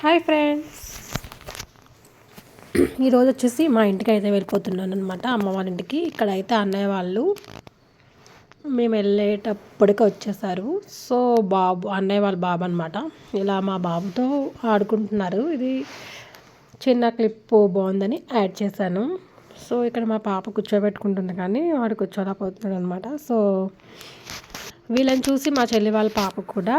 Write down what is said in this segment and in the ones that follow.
Hi friends. ఈరోజు వచ్చేసి మా ఇంటికి అయితే వెళ్ళిపోతున్నాను అనమాట అమ్మ వాళ్ళ ఇంటికి. ఇక్కడ అయితే అన్నయ్య వాళ్ళు మేము వెళ్ళేటప్పటికి వచ్చేసారు. సో బాబు అన్నయ్య వాళ్ళ బాబు అనమాట ఇలా మా బాబుతో ఆడుకుంటున్నారు. ఇది చిన్న క్లిప్ బాగుందని యాడ్ చేశాను. సో ఇక్కడ మా పాప కూర్చోబెట్టుకుంటుంది కానీ వాడు కూర్చోలేకపోతున్నాడు అనమాట సో వీళ్ళని చూసి మా చెల్లి వాళ్ళ పాప కూడా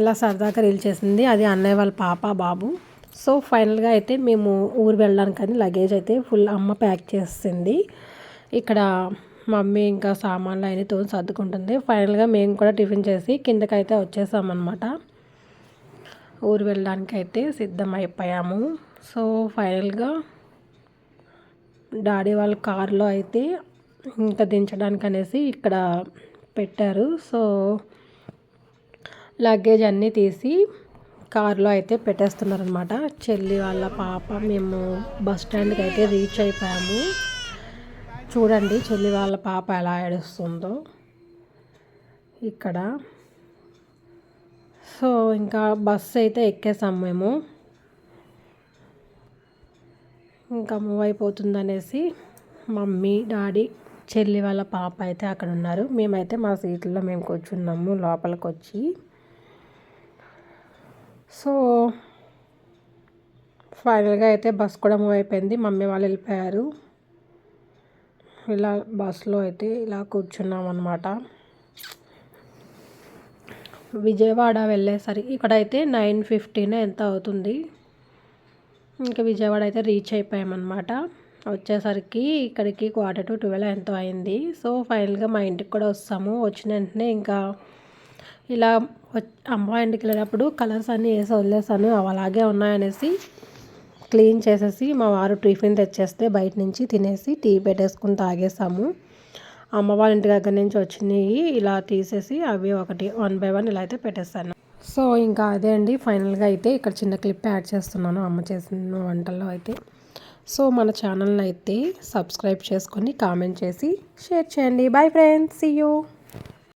ఇలా సరదాగా రీల్ చేసింది. అది అన్నయ్య వాళ్ళ పాప బాబు. సో ఫైనల్గా అయితే మేము ఊరు వెళ్ళడానికని లగేజ్ అయితే ఫుల్ అమ్మ ప్యాక్ చేసింది. ఇక్కడ మమ్మీ ఇంకా సామాన్లు అయినా తోని సర్దుకుంటుంది. ఫైనల్గా మేము కూడా టిఫిన్ చేసి కిందకైతే వచ్చేసామన్నమాట. ఊరు వెళ్ళడానికి అయితే సిద్ధమైపోయాము సో ఫైనల్గా డాడీ వాళ్ళ కారులో అయితే ఇంకా దించడానికి అనేసి ఇక్కడ పెట్టారు. సో లగేజ్ అన్నీ తీసి కారులో అయితే పెట్టేస్తున్నారనమాట చెల్లి వాళ్ళ పాప మేము బస్ స్టాండ్కి అయితే రీచ్ అయిపోయాము. చూడండి చెల్లి వాళ్ళ పాప ఎలా ఏడుస్తుందో. ఇక్కడ. సో ఇంకా బస్ అయితే ఎక్కేసాము మేము. ఇంకా మూవ్ అయిపోతుంది అనేసి మమ్మీ డాడీ చెల్లి వాళ్ళ పాప అయితే అక్కడ ఉన్నారు. మేమైతే మా సీట్లో మేము కూర్చున్నాము లోపలికి వచ్చి సో ఫైనల్గా అయితే బస్ కూడా మూవ్ అయిపోయింది. మమ్మీ వాళ్ళు వెళ్ళిపోయారు. ఇలా బస్సులో అయితే ఇలా కూర్చున్నాం అనమాట విజయవాడ వెళ్ళేసరికి ఇక్కడైతే నైన్ ఫిఫ్టీన్ ఎంత అవుతుంది? ఇంకా విజయవాడ అయితే రీచ్ అయిపోయామన్నమాట. వచ్చేసరికి ఇక్కడికి క్వార్టర్ టు ట్వెల్వ్ ఎంతో అయింది? సో ఫైనల్గా మా ఇంటికి కూడా వస్తాము. వచ్చిన వెంటనే ఇంకా ఇలా అమ్మ ఇంటికి వెళ్ళినప్పుడు కలర్స్ అన్నీ వేసి వదిలేసాను. అవి అలాగే ఉన్నాయనేసి క్లీన్ చేసేసి మా వారు టిఫిన్ తెచ్చేస్తే బయట నుంచి తినేసి టీ పెట్టేసుకుని తాగేసాము. అమ్మ వాళ్ళ ఇంటి దగ్గర నుంచి వచ్చినాయి ఇలా తీసేసి అవి ఒకటి వన్ బై వన్ ఇలా అయితే పెట్టేస్తాను సో ఇంకా అదే అండి. ఫైనల్గా అయితే ఇక్కడ చిన్న క్లిప్ యాడ్ చేస్తున్నాను అమ్మ చేసిన వంటల్లో అయితే. సో మన ఛానల్ని అయితే సబ్స్క్రైబ్ చేసుకొని కామెంట్ చేసి షేర్ చేయండి. Bye friends. See you